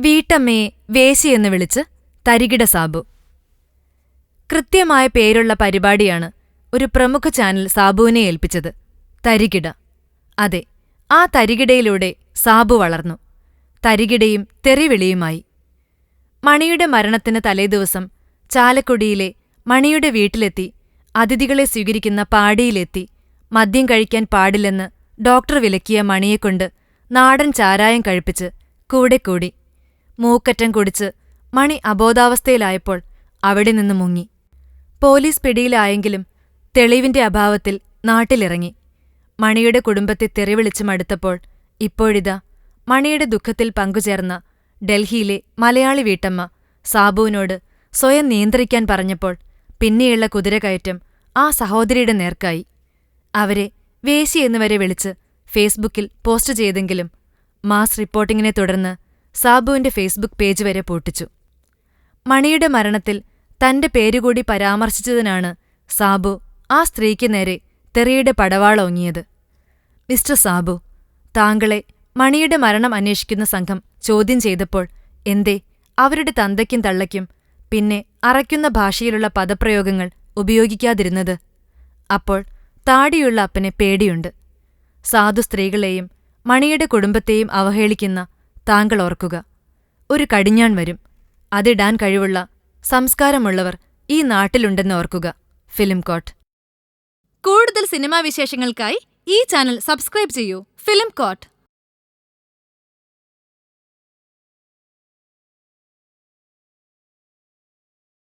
വീട്ടമ്മയെ വേശിയെന്ന് വിളിച്ച് തരികിട സാബു. കൃത്യമായ പേരുള്ള പരിപാടിയാണ് ഒരു പ്രമുഖ ചാനൽ സാബുവിനെ ഏൽപ്പിച്ചത് തരികിട. അതെ ആ തരികിടയിലൂടെ സാബു വളർന്നു. തരികിടയും തെറിവിളിയുമായി. മണിയുടെ മരണത്തിന് തലേദിവസം ചാലക്കുടിയിലെ മണിയുടെ വീട്ടിലെത്തി അതിഥികളെ സ്വീകരിക്കുന്ന പാടിയിലെത്തി മദ്യം കഴിക്കാൻ പാടില്ലെന്ന് ഡോക്ടർ വിലക്കിയ മണിയെക്കൊണ്ട് നാടൻ ചാരായം കഴിപ്പിച്ച് കൂടെ കൂടി. മൂക്കറ്റം കുടിച്ച് മണി അബോധാവസ്ഥയിലായപ്പോൾ അവിടെ നിന്ന് മുങ്ങി. പോലീസ് പിടിയിലായെങ്കിലും തെളിവിന്റെ അഭാവത്തിൽ നാട്ടിലിറങ്ങി. മണിയുടെ കുടുംബത്തെ തെറിവിളിച്ച് മടുത്തപ്പോൾ ഇപ്പോഴിതാ മണിയുടെ ദുഃഖത്തിൽ പങ്കുചേർന്ന ഡൽഹിയിലെ മലയാളി വീട്ടമ്മ സാബുവിനോട് സ്വയം നിയന്ത്രിക്കാൻ പറഞ്ഞപ്പോൾ പിന്നെയുള്ള കുതിരകയറ്റം ആ സഹോദരിയുടെ നേർക്കായി. അവരെ വേശി എന്നുവരെ വിളിച്ച് ഫേസ്ബുക്കിൽ പോസ്റ്റ് ചെയ്തെങ്കിലും മാസ് റിപ്പോർട്ടിങ്ങിനെ തുടർന്ന് സാബുവിന്റെ ഫേസ്ബുക്ക് പേജ് വരെ പൂട്ടിച്ചു. മണിയുടെ മരണത്തിൽ തന്റെ പേരുകൂടി പരാമർശിച്ചതിനാണ് സാബു ആ സ്ത്രീക്ക് നേരെ തെറിയുടെ പടവാളോങ്ങിയത് മിസ്റ്റർ സാബു താങ്കളെ മണിയുടെ മരണം അന്വേഷിക്കുന്ന സംഘം ചോദ്യം ചെയ്തപ്പോൾ എന്തേ അവരുടെ തന്തയ്ക്കും തള്ളയ്ക്കും പിന്നെ അറയ്ക്കുന്ന ഭാഷയിലുള്ള പദപ്രയോഗങ്ങൾ ഉപയോഗിക്കാതിരുന്നത്? അപ്പോൾ താടിയുള്ള അപ്പനെ പേടിയുണ്ട്. സാധു സ്ത്രീകളെയും മണിയുടെ കുടുംബത്തെയും അവഹേളിക്കുന്ന താങ്കൾ ഓർക്കുക. ഒരു കടിഞ്ഞാൺ വരും. അതിടാൻ കഴിവുള്ള സംസ്കാരമുള്ളവർ ഈ നാട്ടിലുണ്ടെന്ന് ഓർക്കുക. Film court. കൂടുതൽ സിനിമാ വിശേഷങ്ങൾക്കായി ഈ ചാനൽ സബ്സ്ക്രൈബ് ചെയ്യൂ. Film coat.